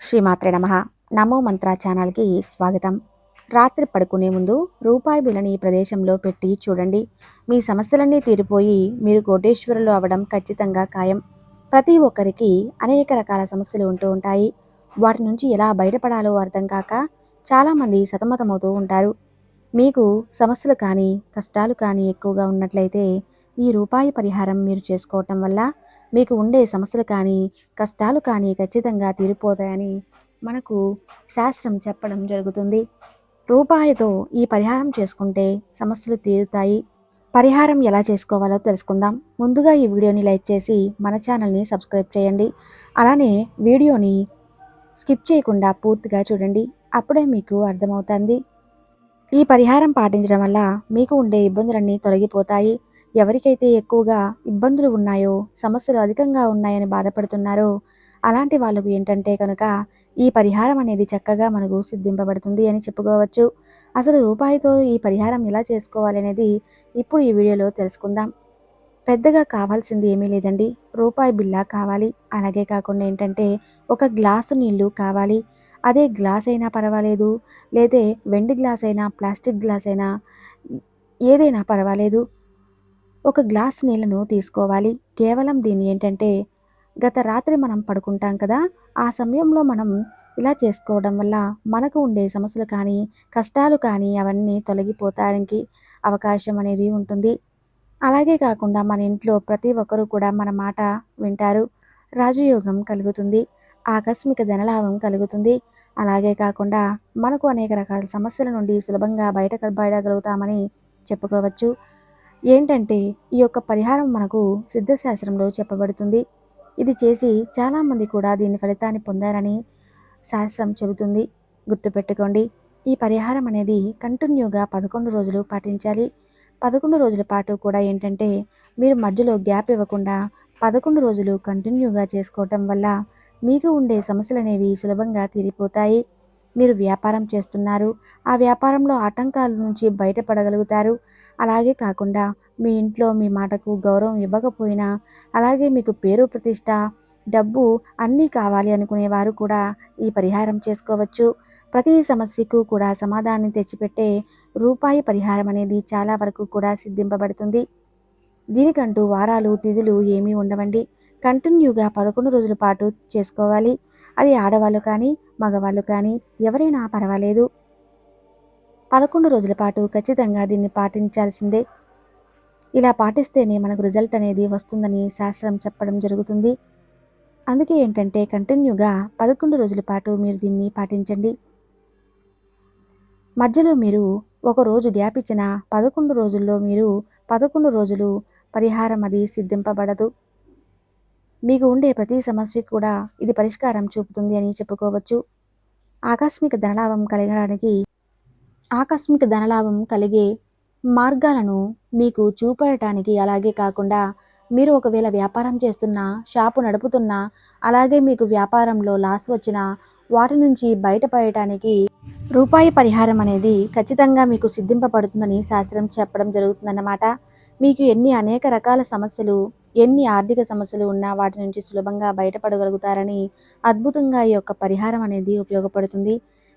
శ్రీమాత్రే నమ. నమో మంత్ర ఛానల్కి స్వాగతం. రాత్రి పడుకునే ముందు రూపాయి బిల్లని ప్రదేశంలో పెట్టి చూడండి. మీ సమస్యలన్నీ తీరిపోయి మీరు కోటేశ్వరులు అవ్వడం ఖచ్చితంగా ఖాయం. ప్రతి ఒక్కరికి అనేక రకాల సమస్యలు ఉంటూ ఉంటాయి. వాటి నుంచి ఎలా బయటపడాలో అర్థం కాక చాలామంది సతమతమవుతూ ఉంటారు. మీకు సమస్యలు కానీ కష్టాలు కానీ ఎక్కువగా ఉన్నట్లయితే ఈ రూపాయి పరిహారం మీరు చేసుకోవటం వల్ల మీకు ఉండే సమస్యలు కానీ కష్టాలు కానీ ఖచ్చితంగా తీరిపోతాయని మనకు శాస్త్రం చెప్పడం జరుగుతుంది. రూపాయితో ఈ పరిహారం చేసుకుంటే సమస్యలు తీరుతాయి. పరిహారం ఎలా చేసుకోవాలో తెలుసుకుందాం. ముందుగా ఈ వీడియోని లైక్ చేసి మన ఛానల్ని సబ్స్క్రైబ్ చేయండి. అలానే వీడియోని స్కిప్ చేయకుండా పూర్తిగా చూడండి. అప్పుడే మీకు అర్థమవుతుంది. ఈ పరిహారం పాటించడం వల్ల మీకు ఉండే ఇబ్బందులన్నీ తొలగిపోతాయి. ఎవరికైతే ఎక్కువగా ఇబ్బందులు ఉన్నాయో సమస్యలు అధికంగా ఉన్నాయని బాధపడుతున్నారో అలాంటి వాళ్ళకు ఏంటంటే కనుక ఈ పరిహారం అనేది చక్కగా మనకు సిద్ధింపబడుతుంది అని చెప్పుకోవచ్చు. అసలు రూపాయితో ఈ పరిహారం ఎలా చేసుకోవాలి అనేది ఇప్పుడు ఈ వీడియోలో తెలుసుకుందాం. పెద్దగా కావాల్సింది ఏమీ లేదండి. రూపాయి బిల్లా కావాలి. అలాగే కాకుండా ఏంటంటే ఒక గ్లాసు నీళ్ళు కావాలి. అదే గ్లాస్ అయినా పర్వాలేదు. లేదే వెండి గ్లాస్ అయినా ప్లాస్టిక్ గ్లాస్ అయినా ఏదైనా పర్వాలేదు. ఒక గ్లాస్ నీళ్ళను తీసుకోవాలి. కేవలం దీన్ని ఏంటంటే గత రాత్రి మనం పడుకుంటాం కదా ఆ సమయంలో మనం ఇలా చేసుకోవడం వల్ల మనకు ఉండే సమస్యలు కానీ కష్టాలు కానీ అవన్నీ తొలగిపోతానికి అవకాశం అనేది ఉంటుంది. అలాగే కాకుండా మన ఇంట్లో ప్రతి ఒక్కరూ కూడా మన మాట వింటారు. రాజయోగం కలుగుతుంది. ఆకస్మిక ధనలాభం కలుగుతుంది. అలాగే కాకుండా మనకు అనేక రకాల సమస్యల నుండి సులభంగా బయట బయటగలుగుతామని చెప్పుకోవచ్చు. ఏంటంటే ఈ యొక్క పరిహారం మనకు సిద్ధశాస్త్రంలో చెప్పబడుతుంది. ఇది చేసి చాలామంది కూడా దీని ఫలితాన్ని పొందారని శాస్త్రం చెబుతుంది. గుర్తుపెట్టుకోండి ఈ పరిహారం అనేది కంటిన్యూగా పదకొండు రోజులు పాటించాలి. పదకొండు రోజుల పాటు కూడా ఏంటంటే మీరు మధ్యలో గ్యాప్ ఇవ్వకుండా పదకొండు రోజులు కంటిన్యూగా చేసుకోవటం వల్ల మీకు ఉండే సమస్యలు అనేవి సులభంగా తీరిపోతాయి. మీరు వ్యాపారం చేస్తున్నారు. ఆ వ్యాపారంలో ఆటంకాల నుంచి బయటపడగలుగుతారు. అలాగే కాకుండా మీ ఇంట్లో మీ మాటకు గౌరవం ఇవ్వకపోయినా అలాగే మీకు పేరు ప్రతిష్ట డబ్బు అన్నీ కావాలి అనుకునేవారు కూడా ఈ పరిహారం చేసుకోవచ్చు. ప్రతి సమస్యకు కూడా సమాధానం తెచ్చిపెట్టే రూపాయి పరిహారం అనేది చాలా వరకు కూడా సిద్ధింపబడుతుంది. దీనికంటూ వారాలు తిథులు ఏమీ ఉండవండి. కంటిన్యూగా పదకొండు రోజుల పాటు చేసుకోవాలి. అది ఆడవాళ్ళు కానీ మగవాళ్ళు కానీ ఎవరైనా పర్వాలేదు. పదకొండు రోజుల పాటు ఖచ్చితంగా దీన్ని పాటించాల్సిందే. ఇలా పాటిస్తేనే మనకు రిజల్ట్ అనేది వస్తుందని శాస్త్రం చెప్పడం జరుగుతుంది. అందుకే ఏంటంటే కంటిన్యూగా పదకొండు రోజుల పాటు మీరు దీన్ని పాటించండి. మధ్యలో మీరు ఒక రోజు గ్యాప్ ఇచ్చిన పదకొండు రోజుల్లో మీరు పదకొండు రోజులు పరిహారం అది సిద్ధింపబడదు. మీకు ఉండే ప్రతి సమస్యకు కూడా ఇది పరిష్కారం చూపుతుంది అని చెప్పుకోవచ్చు. ఆకస్మిక ధనలాభం కలగడానికి ఆకస్మిక ధనలాభం కలిగే మార్గాలను మీకు చూపెట్టడానికి అలాగే కాకుండా మీరు ఒకవేళ వ్యాపారం చేస్తున్నా షాపు నడుపుతున్నా అలాగే మీకు వ్యాపారంలో లాస్ వచ్చినా వాటి నుంచి బయటపడటానికి రూపాయి పరిహారం అనేది ఖచ్చితంగా మీకు సిద్ధింపబడుతుందని శాస్త్రం చెప్పడం జరుగుతుందన్నమాట. మీకు ఎన్ని అనేక రకాల సమస్యలు ఎన్ని ఆర్థిక సమస్యలు ఉన్నా వాటి నుంచి సులభంగా బయటపడగలుగుతారని అద్భుతంగా ఈ యొక్క పరిహారం అనేది ఉపయోగపడుతుంది.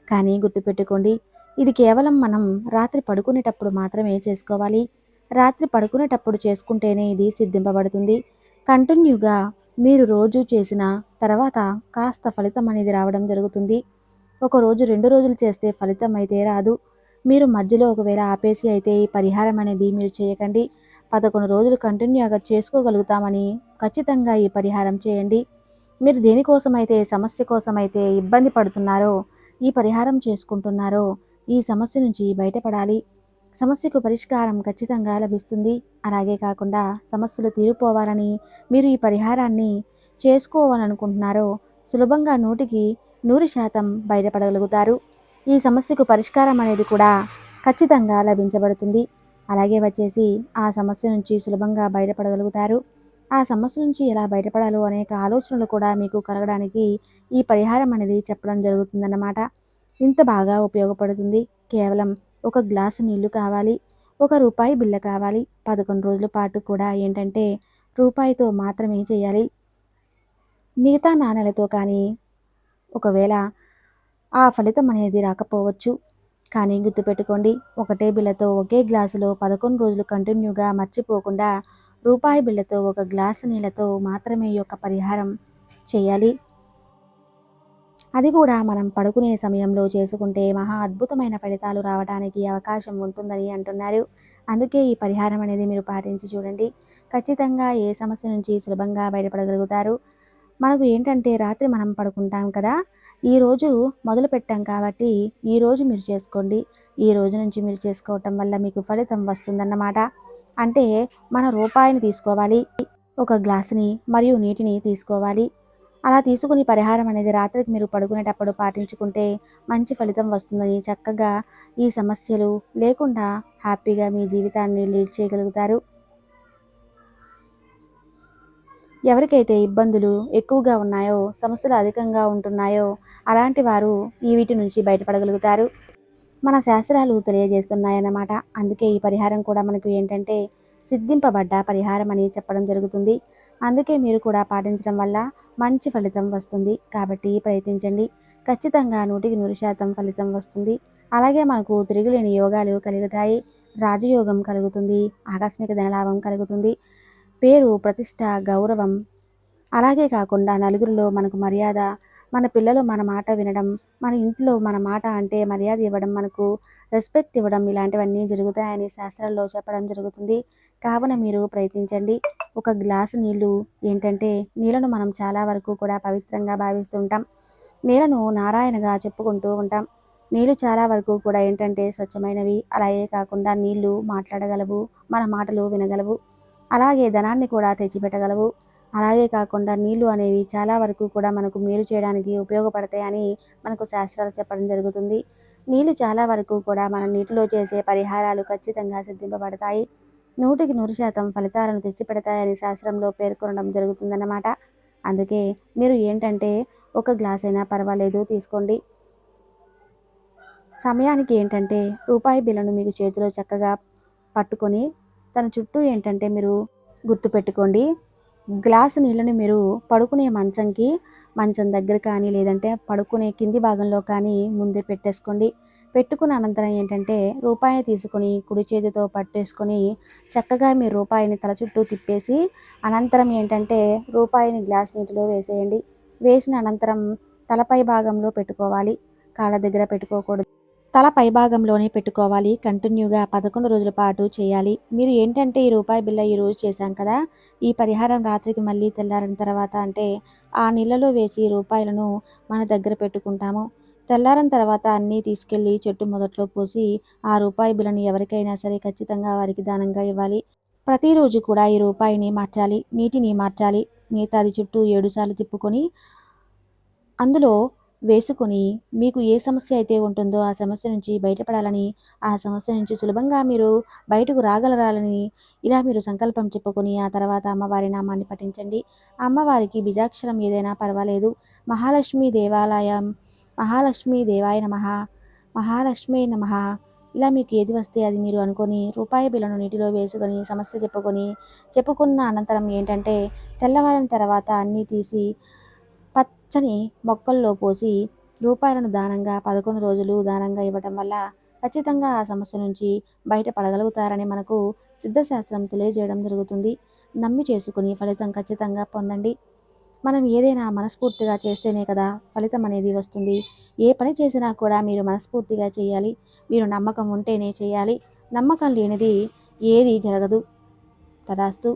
కానీ గుర్తుపెట్టుకోండి ఇది కేవలం మనం రాత్రి పడుకునేటప్పుడు మాత్రమే చేసుకోవాలి. రాత్రి పడుకునేటప్పుడు చేసుకుంటేనే ఇది సిద్ధింపబడుతుంది. కంటిన్యూగా మీరు రోజు చేసిన తర్వాత కాస్త ఫలితం అనేది రావడం జరుగుతుంది. ఒక రోజు రెండు రోజులు చేస్తే ఫలితం అయితే రాదు. మీరు మధ్యలో ఒకవేళ ఆపేసి అయితే ఈ పరిహారం అనేది మీరు చేయకండి. పదకొండు రోజులు కంటిన్యూగా చేసుకోగలుగుతామని ఖచ్చితంగా ఈ పరిహారం చేయండి. మీరు దేనికోసమైతే సమస్య కోసమైతే ఇబ్బంది పడుతున్నారో ఈ పరిహారం చేసుకుంటున్నారో ఈ సమస్య నుంచి బయటపడాలి. సమస్యకు పరిష్కారం ఖచ్చితంగా లభిస్తుంది. అలాగే కాకుండా సమస్యలు తీరిపోవాలని మీరు ఈ పరిహారాన్ని చేసుకోవాలనుకుంటున్నారో సులభంగా నూటికి నూరు శాతం బయటపడగలుగుతారు. ఈ సమస్యకు పరిష్కారం అనేది కూడా ఖచ్చితంగా లభించబడుతుంది. అలాగే వచ్చేసి ఆ సమస్య నుంచి సులభంగా బయటపడగలుగుతారు. ఆ సమస్య నుంచి ఎలా బయటపడాలో అనేక ఆలోచనలు కూడా మీకు కలగడానికి ఈ పరిహారం అనేది చెప్పడం జరుగుతుందన్నమాట. ఇంత బాగా ఉపయోగపడుతుంది. కేవలం ఒక గ్లాసు నీళ్ళు కావాలి ఒక రూపాయి బిల్ల కావాలి. పదకొండు రోజుల పాటు కూడా ఏంటంటే రూపాయితో మాత్రమే చేయాలి. మిగతా నాణ్యాలతో కానీ ఒకవేళ ఆ ఫలితం అనేది రాకపోవచ్చు. కానీ గుర్తుపెట్టుకోండి ఒకటే బిళ్ళతో ఒకే గ్లాసులో పదకొండు రోజులు కంటిన్యూగా మర్చిపోకుండా రూపాయి బిళ్ళతో ఒక గ్లాసు నీళ్ళతో మాత్రమే ఈ యొక్క పరిహారం చేయాలి. అది కూడా మనం పడుకునే సమయంలో చేసుకుంటే మహా అద్భుతమైన ఫలితాలు రావడానికి అవకాశం ఉంటుందని అంటున్నారు. అందుకే ఈ పరిహారం అనేది మీరు పాటించి చూడండి. ఖచ్చితంగా ఏ సమస్య నుంచి సులభంగా బయటపడగలుగుతారు. మనకు ఏంటంటే రాత్రి మనం పడుకుంటాం కదా ఈరోజు మొదలు పెట్టాం కాబట్టి ఈరోజు మీరు చేసుకోండి. ఈ రోజు నుంచి మీరు చేసుకోవటం వల్ల మీకు ఫలితం వస్తుందన్నమాట. అంటే మన రూపాయిని తీసుకోవాలి ఒక గ్లాసుని మరియు నీటిని తీసుకోవాలి. అలా తీసుకుని పరిహారం అనేది రాత్రికి మీరు పడుకునేటప్పుడు పాటించుకుంటే మంచి ఫలితం వస్తుందని చక్కగా ఈ సమస్యలు లేకుండా హ్యాపీగా మీ జీవితాన్ని లీడ్ చేయగలుగుతారు. ఎవరికైతే ఇబ్బందులు ఎక్కువగా ఉన్నాయో సమస్యలు అధికంగా ఉంటున్నాయో అలాంటి వారు ఈ వీటి నుంచి బయటపడగలుగుతారు. మన శాస్త్రాలు తెలియజేస్తున్నాయన్నమాట. అందుకే ఈ పరిహారం కూడా మనకు ఏంటంటే సిద్ధింపబడ్డ పరిహారం అని చెప్పడం జరుగుతుంది. అందుకే మీరు కూడా పాటించడం వల్ల మంచి ఫలితం వస్తుంది. కాబట్టి ప్రయత్నించండి. ఖచ్చితంగా నూటికి నూరు శాతం ఫలితం వస్తుంది. అలాగే మనకు తిరుగులేని యోగాలు కలుగుతాయి. రాజయోగం కలుగుతుంది. ఆకస్మిక ధనలాభం కలుగుతుంది. పేరు ప్రతిష్ట గౌరవం. అలాగే కాకుండా నలుగురిలో మనకు మర్యాద మన పిల్లలు మన మాట వినడం మన ఇంట్లో మన మాట అంటే మర్యాద ఇవ్వడం మనకు రెస్పెక్ట్ ఇవ్వడం ఇలాంటివన్నీ జరుగుతాయని శాస్త్రాల్లో చెప్పడం జరుగుతుంది. కావున మీరు ప్రయత్నించండి. ఒక గ్లాసు నీళ్ళు ఏంటంటే నీళ్ళను మనం చాలా వరకు కూడా పవిత్రంగా భావిస్తుంటాం నీళ్ళను నారాయణగా చెప్పుకుంటూ ఉంటాం. నీళ్ళు చాలా వరకు కూడా ఏంటంటే స్వచ్ఛమైనవి. అలాగే కాకుండా నీళ్ళు మాట్లాడగలవు. మన మాటలు వినగలవు. అలాగే ధనాన్ని కూడా తెచ్చిపెట్టగలవు. అలాగే కాకుండా నీళ్ళు అనేవి చాలా వరకు కూడా మనకు మేలు చేయడానికి ఉపయోగపడతాయని మనకు శాస్త్రాలు చెప్పడం జరుగుతుంది. నీళ్ళు చాలా వరకు కూడా మనం నీటిలో చేసే పరిహారాలు ఖచ్చితంగా సిద్ధింపబడతాయి. నూటికి నూరు శాతం ఫలితాలను తెచ్చిపెడతాయని శాస్త్రంలో పేర్కొనడం జరుగుతుందన్నమాట. అందుకే మీరు ఏంటంటే ఒక గ్లాస్ అయినా పర్వాలేదు తీసుకోండి. సమయానికి ఏంటంటే రూపాయి బిల్లను మీకు చేతిలో చక్కగా పట్టుకొని తన చుట్టూ ఏంటంటే మీరు గుర్తుపెట్టుకోండి. గ్లాసు నీళ్ళని మీరు పడుకునే మంచంకి మంచం దగ్గర కానీ లేదంటే పడుకునే కింది భాగంలో కానీ ముందే పెట్టేసుకోండి. పెట్టుకున్న అనంతరం ఏంటంటే రూపాయి తీసుకొని కుడి చేతితో పట్టేసుకొని చక్కగా మీరు రూపాయిని తల చుట్టూ తిప్పేసి అనంతరం ఏంటంటే రూపాయిని గ్లాస్ నీటిలో వేసేయండి. వేసిన అనంతరం తలపై భాగంలో పెట్టుకోవాలి. కాళ్ళ దగ్గర పెట్టుకోకూడదు. తల పైభాగంలోనే పెట్టుకోవాలి. కంటిన్యూగా పదకొండు రోజుల పాటు చేయాలి. మీరు ఏంటంటే ఈ రూపాయి బిల్ల ఈ రోజు చేశాం కదా ఈ పరిహారం రాత్రికి మళ్ళీ తెల్లారిన తర్వాత అంటే ఆ నీళ్ళలో వేసి రూపాయలను మన దగ్గర పెట్టుకుంటాము. తెల్లారిన తర్వాత అన్నీ తీసుకెళ్ళి చెట్టు మొదట్లో పోసి ఆ రూపాయి బిల్లను ఎవరికైనా సరే ఖచ్చితంగా వారికి దానంగా ఇవ్వాలి. ప్రతిరోజు కూడా ఈ రూపాయిని మార్చాలి నీటిని మార్చాలి. మిగతాది చుట్టూ ఏడుసార్లు తిప్పుకొని అందులో వేసుకొని మీకు ఏ సమస్య అయితే ఉంటుందో ఆ సమస్య నుంచి బయటపడాలని ఆ సమస్య నుంచి సులభంగా మీరు బయటకు రాగలరాలని ఇలా మీరు సంకల్పం చెప్పుకొని ఆ తర్వాత అమ్మవారి నామాన్ని పఠించండి. అమ్మవారికి బిజాక్షరం ఏదైనా పర్వాలేదు. మహాలక్ష్మి దేవాలయం మహాలక్ష్మి దేవాయ నమ మహాలక్ష్మి నమ. ఇలా మీకు ఏది వస్తే అది మీరు అనుకొని రూపాయి బిల్లను నీటిలో వేసుకొని సమస్య చెప్పుకొని చెప్పుకున్న అనంతరం ఏంటంటే తెల్లవారిన తర్వాత అన్నీ తీసి పచ్చని మొక్కల్లో పోసి రూపాయలను దానంగా పదకొండు రోజులు దానంగా ఇవ్వటం వల్ల ఖచ్చితంగా ఆ సమస్య నుంచి బయటపడగలుగుతారని మనకు సిద్ధశాస్త్రం తెలియజేయడం జరుగుతుంది. నమ్మి చేసుకుని ఫలితం ఖచ్చితంగా పొందండి. మనం ఏదైనా మనస్ఫూర్తిగా చేస్తేనే కదా ఫలితం అనేది వస్తుంది. ఏ పని చేసినా కూడా మీరు మనస్ఫూర్తిగా చేయాలి. మీరు నమ్మకం ఉంటేనే చేయాలి. నమ్మకం లేనిది ఏది జరగదు. తదాస్తు.